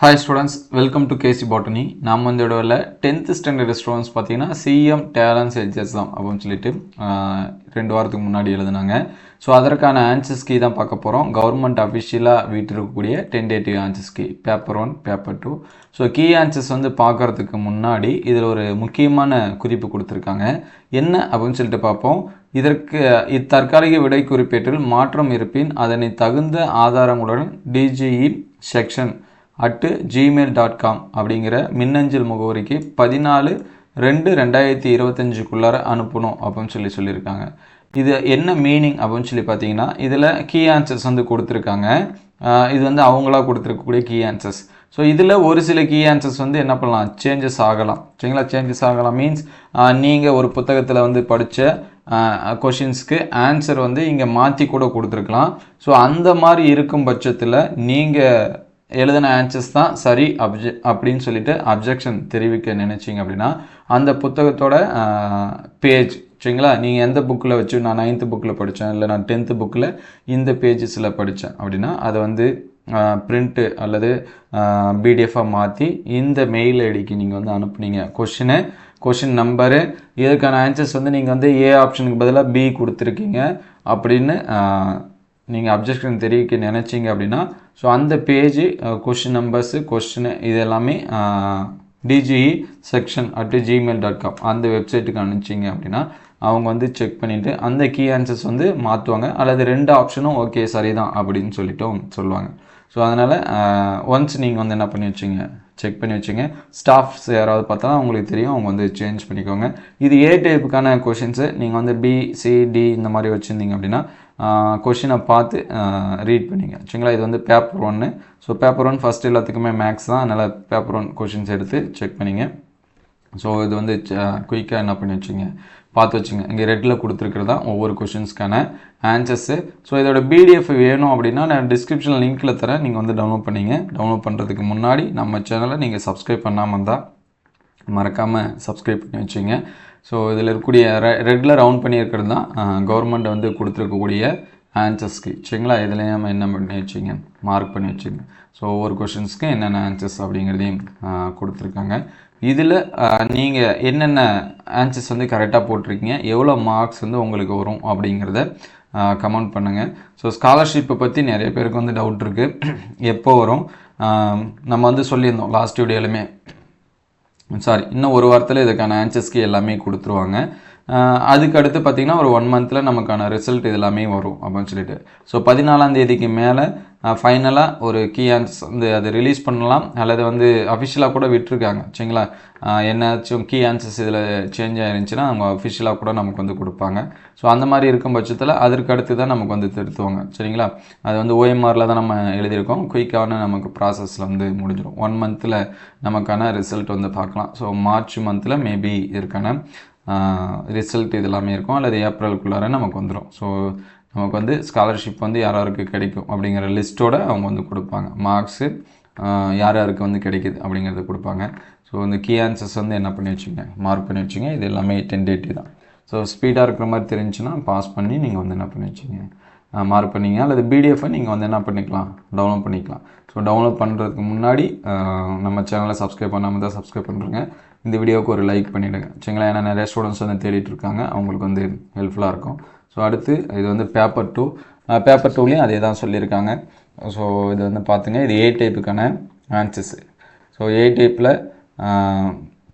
Hi students welcome to KC botany நம்ம இந்த இடவில் டென்த்து ஸ்டாண்டர்ட் ஸ்டூடெண்ட்ஸ் பார்த்தீங்கன்னா சிஎம் டேலன்ஸ் எக்ஸாம் அப்படின்னு சொல்லிட்டு ரெண்டு வாரத்துக்கு முன்னாடி எழுதுனாங்க. ஸோ அதற்கான ஆன்சர்ஸ் கீ தான் பார்க்க போகிறோம் கவர்மெண்ட் அஃபிஷியலாக வீட்டிருக்கக்கூடிய tentative answers key paper one paper two so key answers வந்து பார்க்கறதுக்கு முன்னாடி இதில் ஒரு முக்கியமான குறிப்பு கொடுத்துருக்காங்க. என்ன அப்படின்னு சொல்லிட்டு பார்ப்போம். இதற்கு இத்தற்காலிக விடை குறிப்பேட்டில் மாற்றம் இருப்பின் அதனை தகுந்த ஆதாரங்களுடன் DGE section at gmail dot com அப்படிங்கிற மின்னஞ்சல் முகவரிக்கு பதினாலு ரெண்டு ரெண்டாயிரத்தி இருபத்தஞ்சுக்குள்ளார அனுப்பணும் அப்படின்னு சொல்லி சொல்லியிருக்காங்க. இது என்ன மீனிங் அப்படின்னு சொல்லி பார்த்தீங்கன்னா இதில் கீ ஆன்சர்ஸ் வந்து கொடுத்துருக்காங்க. இது வந்து அவங்களா கொடுத்துருக்கக்கூடிய கீ ஆன்சர்ஸ் ஸோ இதில் ஒரு சில கீ ஆன்சர்ஸ் வந்து என்ன பண்ணலாம்? சேஞ்சஸ் ஆகலாம். சரிங்களா? சேஞ்சஸ் ஆகலாம். மீன்ஸ் நீங்கள் ஒரு புத்தகத்தில் வந்து படித்த கொஷின்ஸ்க்கு ஆன்சர் வந்து இங்கே மாற்றி கூட கொடுத்துருக்கலாம். ஸோ அந்த மாதிரி இருக்கும் பட்சத்தில் நீங்கள் எழுதின ஆன்சர்ஸ் தான் சரி அப்ஜெ அப்படின்னு சொல்லிட்டு அப்ஜெக்ஷன் தெரிவிக்க நினைச்சீங்க அப்படின்னா அந்த புத்தகத்தோட பேஜ் சரிங்களா? நீங்கள் எந்த புக்கில் வச்சு நான் நைன்த்து புக்கில் படித்தேன் இல்லை நான் டென்த்து புக்கில் இந்த பேஜஸில் படித்தேன் அப்படின்னா அதை வந்து பிரிண்ட்டு அல்லது பிடிஎஃபாக மாற்றி இந்த மெயில் ஐடிக்கு நீங்கள் வந்து அனுப்புனீங்க. கொஷினு கொஷின் நம்பரு இதுக்கான ஆன்சர்ஸ் வந்து நீங்கள் வந்து ஏ ஆப்ஷனுக்கு பதிலாக பி கொடுத்துருக்கீங்க அப்படின்னு நீங்கள் அப்ஜெக்ஷன் தெரிவிக்க நினச்சிங்க அப்படின்னா ஸோ அந்த பேஜ் கொஷின் நம்பர்ஸு கொஷின் இது எல்லாமே DGE section at gmail dot com அந்த வெப்சைட்டுக்கு அனுப்பிச்சிங்க அப்படின்னா அவங்க வந்து செக் பண்ணிவிட்டு அந்த கீ ஆன்சர்ஸ் வந்து மாற்றுவாங்க அல்லது ரெண்டு ஆப்ஷனும் ஓகே சரிதான் அப்படின்னு சொல்லிட்டு சொல்லுவாங்க. ஸோ அதனால் ஒன்ஸ் uh, நீங்கள் வந்து என்ன பண்ணி வச்சிங்க? செக் பண்ணி வச்சுங்க. ஸ்டாஃப்ஸ் யாராவது பார்த்தா உங்களுக்கு தெரியும். அவங்க வந்து சேஞ்ச் பண்ணிக்கோங்க. இது ஏ டைப்புக்கான கொஷின்ஸு நீங்கள் வந்து பி சி டி இந்த மாதிரி வச்சுருந்தீங்க அப்படின்னா கொஷினை பார்த்து ரீட் பண்ணிங்க. சரிங்களா இது வந்து பேப்பர் ஒன்று ஸோ பேப்பர் ஒன் ஃபஸ்ட் எல்லாத்துக்குமே மேக்ஸ் தான். அதனால் பேப்பர் ஒன் கொஷின்ஸ் எடுத்து செக் பண்ணிங்க. ஸோ இது வந்து குயிக்காக என்ன பண்ணி வச்சுங்க? பார்த்து வச்சுங்க. இங்கே ரெட்டில் கொடுத்துருக்கிறது தான் ஒவ்வொரு கொஷின்ஸ்க்கான ஆன்சர்ஸு ஸோ இதோட பிடிஎஃப் வேணும் அப்படின்னா நான் டிஸ்கிரிப்ஷன் லிங்க்கில் தரேன் நீங்கள் வந்து டவுன்லோட் பண்ணிங்க. டவுன்லோட் பண்ணுறதுக்கு முன்னாடி நம்ம சேனலை நீங்கள் சப்ஸ்கிரைப் பண்ணாமல் இருந்தால் மறக்காமல் சப்ஸ்கிரைப் பண்ணி வச்சுங்க. ஸோ இதில் இருக்கக்கூடிய ரெ ரெட்டில் ரவுண்ட் பண்ணியிருக்கிறது தான் கவர்மெண்ட் வந்து கொடுத்துருக்கக்கூடிய ஆன்சர்ஸ்க்கு சரிங்களா? இதில் நம்ம என்ன பண்ணி வச்சுங்க? மார்க் பண்ணி வச்சுங்க. ஸோ ஒவ்வொரு கொஷின்ஸ்க்கு என்னென்ன ஆன்சர்ஸ் அப்படிங்கிறதையும் கொடுத்துருக்காங்க. இதில் நீங்கள் என்னென்ன ஆன்சர்ஸ் வந்து கரெக்டாக போட்டிருக்கீங்க எவ்வளோ மார்க்ஸ் வந்து உங்களுக்கு வரும் அப்படிங்கிறத கமெண்ட் பண்ணுங்கள் ஸோ ஸ்காலர்ஷிப்பை பற்றி நிறைய பேருக்கு வந்து டவுட் இருக்குது எப்போ வரும்? நம்ம வந்து சொல்லியிருந்தோம் லாஸ்ட் வீடியோலுமே சாரி இன்னும் ஒரு வாரத்தில் இதுக்கான ஆன்சர்ஸ்க்கு எல்லாமே கொடுத்துருவாங்க. அதுக்கு அடுத்து பார்த்திங்கன்னா ஒரு ஒன் மந்தில் நமக்கான ரிசல்ட் இதெல்லாமே வரும் அப்படின்னு சொல்லிட்டு. ஸோ பதினாலாம் தேதிக்கு மேலே ஃபைனலாக ஒரு கீ ஆன்ஸ் வந்து அதை ரிலீஸ் பண்ணலாம். அல்லது வந்து அஃபிஷியலாக கூட விட்டுருக்காங்க. சரிங்களா? என்னாச்சும் கீ ஆன்சர்ஸ் இதில் சேஞ்ச் ஆயிருந்துச்சுன்னா அவங்க அஃபிஷியலாக கூட நமக்கு வந்து கொடுப்பாங்க. ஸோ அந்த மாதிரி இருக்கும் பட்சத்தில் அதற்கு அடுத்து தான் நமக்கு வந்து திருத்துவாங்க. சரிங்களா? அது வந்து ஓஎம்ஆரில் தான் நம்ம எழுதியிருக்கோம். குயிக்கான நமக்கு ப்ராசஸில் வந்து முடிஞ்சிடும் ஒன் மந்தில் நமக்கான ரிசல்ட் வந்து பார்க்கலாம். ஸோ மார்ச் மந்தில் மேபி இருக்கான. ரிசல்ட் இது எல்லாமே இருக்கும். அல்லது ஏப்ரலுக்குள்ளார நமக்கு வந்துடும் ஸோ நமக்கு வந்து ஸ்காலர்ஷிப் வந்து யார் யாருக்கு கிடைக்கும் அப்படிங்கிற லிஸ்ட்டோடு அவங்க வந்து கொடுப்பாங்க. மார்க்ஸு யார் யாருக்கு வந்து கிடைக்குது அப்படிங்கிறத கொடுப்பாங்க. ஸோ இந்த கீ ஆன்சர்ஸ் வந்து என்ன பண்ணி வச்சுங்க? மார்க் பண்ணி வச்சுங்க. இது எல்லாமே டென்டேட்டிவ் தான். ஸோ ஸ்பீடாக இருக்கிற மாதிரி தெரிஞ்சுன்னா பாஸ் பண்ணி நீங்கள் வந்து என்ன பண்ணி வச்சுங்க? மார்க் பண்ணிங்க. அல்லது பிடிஎஃபை நீங்கள் வந்து என்ன பண்ணிக்கலாம்? டவுன்லோட் பண்ணிக்கலாம். ஸோ டவுன்லோட் பண்ணுறதுக்கு முன்னாடி நம்ம சேனலை சப்ஸ்கிரைப் பண்ணாமல் தான் சப்ஸ்கிரைப் பண்ணுறேங்க இந்த வீடியோவுக்கு ஒரு லைக் பண்ணிவிடுங்க சரிங்களா? ஏன்னா நிறைய ஸ்டூடெண்ட்ஸ் வந்து தேடிட்டு இருக்காங்க அவங்களுக்கு வந்து ஹெல்ப்ஃபுல்லாக இருக்கும். ஸோ அடுத்து இது வந்து பேப்பர் டூ பேப்பர் டூலேயும் அதே தான் சொல்லியிருக்காங்க. ஸோ இது வந்து பார்த்துங்க இது ஏ டைப்புக்கான ஆன்சர்ஸு ஸோ ஏ டைப்பில்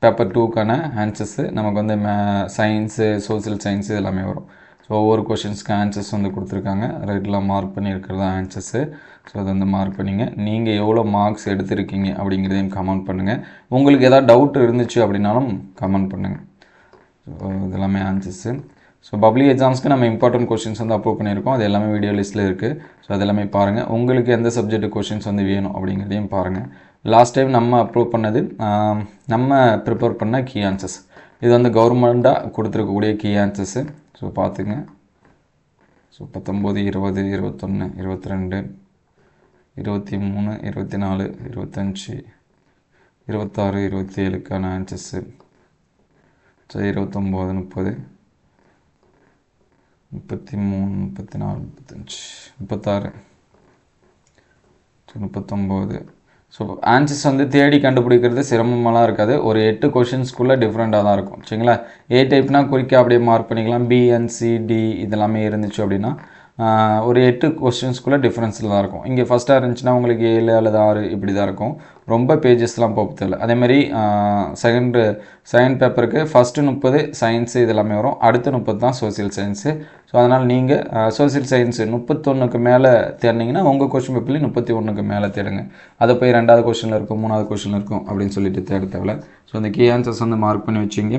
பேப்பர் டூக்கான ஆன்சர்ஸு நமக்கு வந்து மே சயின்ஸு சோசியல் சயின்ஸு எல்லாமே வரும். ஸோ ஒவ்வொரு கொஷின்ஸ்க்கு ஆன்சர்ஸ் வந்து கொடுத்துருக்காங்க. ரெட்டில் மார்க் பண்ணியிருக்கிறது ஆன்சர்ஸு ஸோ அதை வந்து மார்க் பண்ணிங்க. நீங்கள் எவ்வளோ மார்க்ஸ் எடுத்திருக்கீங்க அப்படிங்கிறதையும் கமெண்ட் பண்ணுங்கள் உங்களுக்கு எதாவது டவுட் இருந்துச்சு அப்படின்னாலும் கமெண்ட் பண்ணுங்கள் ஸோ இதெல்லாமே ஆன்சர்ஸு ஸோ பப்ளிக் எக்ஸாம்ஸ்க்கு நம்ம இம்பார்ட்டன்ட் கொஷின்ஸ் வந்து அப்ரூவ் பண்ணியிருக்கோம். அது எல்லாமே வீடியோ லிஸ்ட்டில் இருக்குது ஸோ அது எல்லாமே பாருங்கள் உங்களுக்கு எந்த சப்ஜெக்ட் கொஷின்ஸ் வந்து வேணும் அப்படிங்கிறதையும் பாருங்கள் லாஸ்ட் டைம் நம்ம அப்ரூவ் பண்ணது நம்ம ப்ரிப்பேர் பண்ண கீ ஆன்சர்ஸ் இது வந்து கவர்மெண்ட்டாக கொடுத்துருக்கக்கூடிய கீ ஆன்சர்ஸு ஸோ பார்த்துங்க ஸோ பத்தொம்போது இருபது இருபத்தொன்று இருபத்தி ரெண்டு இருபத்தி மூணு இருபத்தி நாலு இருபத்தஞ்சி இருபத்தாறு இருபத்தி ஏழுக்கான ஆன்சஸ்ஸு ஸோ இருபத்தொம்போது முப்பது முப்பத்தி மூணு முப்பத்தி நாலு முப்பத்தஞ்சு முப்பத்தாறு. ஸோ முப்பத்தொம்போது ஸோ ஆன்சர்ஸ் வந்து தேடி கண்டுபிடிக்கிறது சிரமமெல்லாம் இருக்காது. ஒரு எட்டு கொஷின்ஸ்க்குள்ளே டிஃப்ரெண்ட்டாக தான் இருக்கும். சரிங்களா? ஏ டைப்னா குறிக்க அப்படியே மார்க் பண்ணிக்கலாம். பிஎன்சிடி டி இதெல்லாமே இருந்துச்சு அப்படின்னா ஒரு எட்டு கொஸ்டின்ஸ்க்குள்ளே டிஃப்ரென்ஸில் தான் இருக்கும். இங்கே ஃபஸ்ட்டாக இருந்துச்சுன்னா உங்களுக்கு ஏழு அல்லது ஆறு இப்படி தான் இருக்கும். ரொம்ப பேஜஸ்லாம் போக தேவையில்ல அதேமாதிரி செகண்டு செகண்ட் பேப்பருக்கு ஃபஸ்ட்டு முப்பது சயின்ஸு இதெல்லாமே வரும். அடுத்த முப்பது தான் சோசியல் சயின்ஸு ஸோ அதனால் நீங்கள் சோசியல் சயின்ஸு முப்பத்தொன்றுக்கு மேலே தேடினீங்கன்னா உங்கள் கொஷின் பேப்பர்லேயும் முப்பத்தி ஒன்றுக்கு மேலே தேடுங்க. அதை போய் ரெண்டாவது கொஸ்டினில் இருக்கும் மூணாவது கொஷனில் இருக்கும் அப்படின்னு சொல்லிட்டு தேட தேவையில்ல ஸோ அந்த கீ ஆன்சர்ஸ் வந்து மார்க் பண்ணி வச்சிங்க.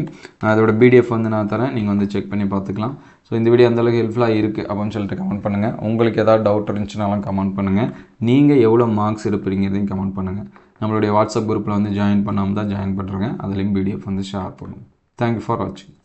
அதோட பிடிஎஃப் வந்து நான் தரேன். நீங்கள் வந்து செக் பண்ணி பார்த்துக்கலாம் ஸோ இந்த வீடியோ அந்தளவுக்கு ஹெல்ப்ஃபுல்லாக இருக்குது அப்படின்னு சொல்லிட்டு கமெண்ட் பண்ணுங்கள் உங்களுக்கு ஏதாவது டவுட் இருந்துச்சுனாலும் கமெண்ட் பண்ணுங்கள் நீங்கள் எவ்வளோ மார்க்ஸ் எடுப்பீங்கிறதையும் கமெண்ட் பண்ணுங்கள் நம்மளுடைய வாட்ஸ்அப் குரூப்பில் வந்து ஜாயின் பண்ணாமல் தான் ஜாயின் பண்ணுறேங்க அதுலேயும் பிடிஎஃப் வந்து ஷேர் பண்ணுங்கள் தேங்க்யூ ஃபார் வாட்சிங்